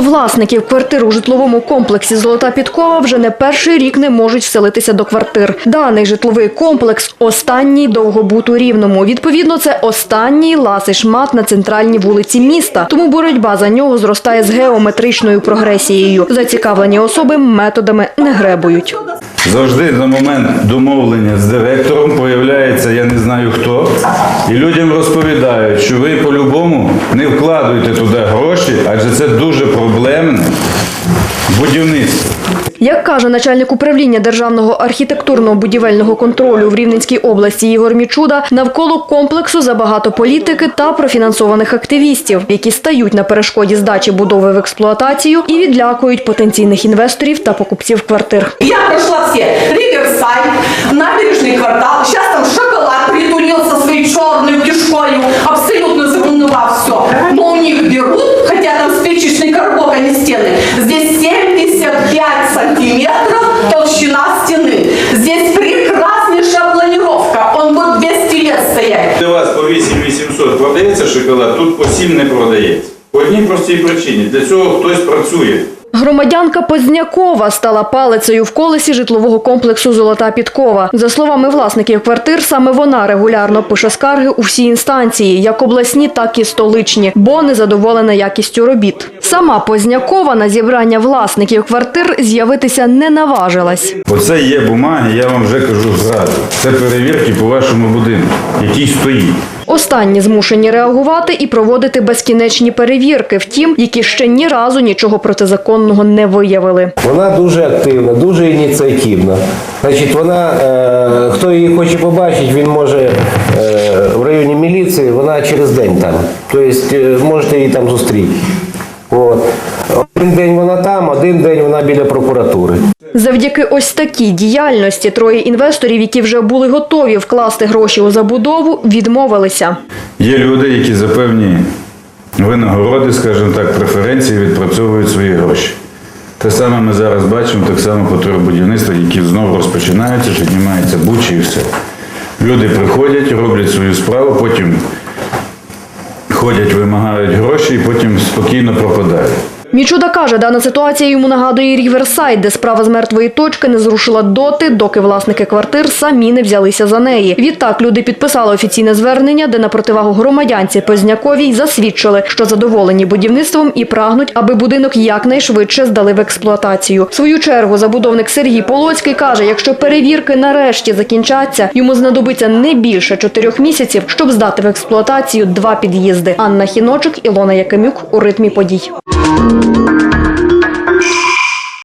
Власників квартир у житловому комплексі Золота Підкова вже не перший рік не можуть вселитися до квартир. Даний житловий комплекс останній довгобут у Рівному. Відповідно, це останній ласий шмат на центральній вулиці міста. Тому боротьба за нього зростає з геометричною прогресією. Зацікавлені особи методами не гребують. Завжди на момент домовлення з директором появляється я не знаю хто, і людям розповідають, що ви по-любому не вкладуєте туди гроші, адже це дуже проблемне будівництво. Як каже начальник управління державного архітектурного будівельного контролю в Рівненській області Ігор Мічуда, навколо комплексу забагато політики та профінансованих активістів, які стають на перешкоді здачі будови в експлуатацію і відлякують потенційних інвесторів та покупців квартир. Я прошла все. Риверсайд, набережный квартал. Сейчас там шоколад притулился своей черной кишкою, абсолютно замуновав все. Но у них берут, хотя там спичечный коробок, а не стены. Здесь 75 сантиметров толщина стены. Здесь прекраснейшая планировка. Он будет 200 лет стоять. Для вас по 8800 продається шоколад, тут по 7 не продається. По одній простій причині. Для цього хтось працює. Громадянка Познякова стала палицею в колесі житлового комплексу Золота Підкова. За словами власників квартир, саме вона регулярно пише скарги у всі інстанції, як обласні, так і столичні, бо не задоволена якістю робіт. Сама Познякова на зібрання власників квартир з'явитися не наважилась. Оце є бумаги, я вам вже кажу зразу. Це перевірки по вашому будинку, який стоїть. Останні змушені реагувати і проводити безкінечні перевірки, втім, які ще ні разу нічого протизаконного не виявили. Вона дуже активна, дуже ініціативна. Значить, вона, е, хто її хоче побачити, він може е, в районі міліції, вона через день там. Тобто е, можете її там зустріти. От. Один день вона там, один день вона біля прокуратури. Завдяки ось такій діяльності троє інвесторів, які вже були готові вкласти гроші у забудову, відмовилися. Є люди, які за певні винагороди, скажімо так, преференції відпрацьовують свої гроші. Те саме ми зараз бачимо, так само по турбудівництвах, які знову розпочинаються, піднімаються бучі і все. Люди приходять, роблять свою справу, потім ходять, вимагають гроші і потім спокійно пропадають. Мічуда каже, дана ситуація йому нагадує Ріверсайд, де справа з мертвої точки не зрушила доти, доки власники квартир самі не взялися за неї. Відтак люди підписали офіційне звернення, де на противагу громадянці Позняковій засвідчили, що задоволені будівництвом і прагнуть, аби будинок якнайшвидше здали в експлуатацію. В свою чергу забудовник Сергій Полоцький каже, якщо перевірки нарешті закінчаться, йому знадобиться не більше чотирьох місяців, щоб здати в експлуатацію два під'їзди. Анна Хіночик, Ілона Якимюк у ритмі подій. Thank you.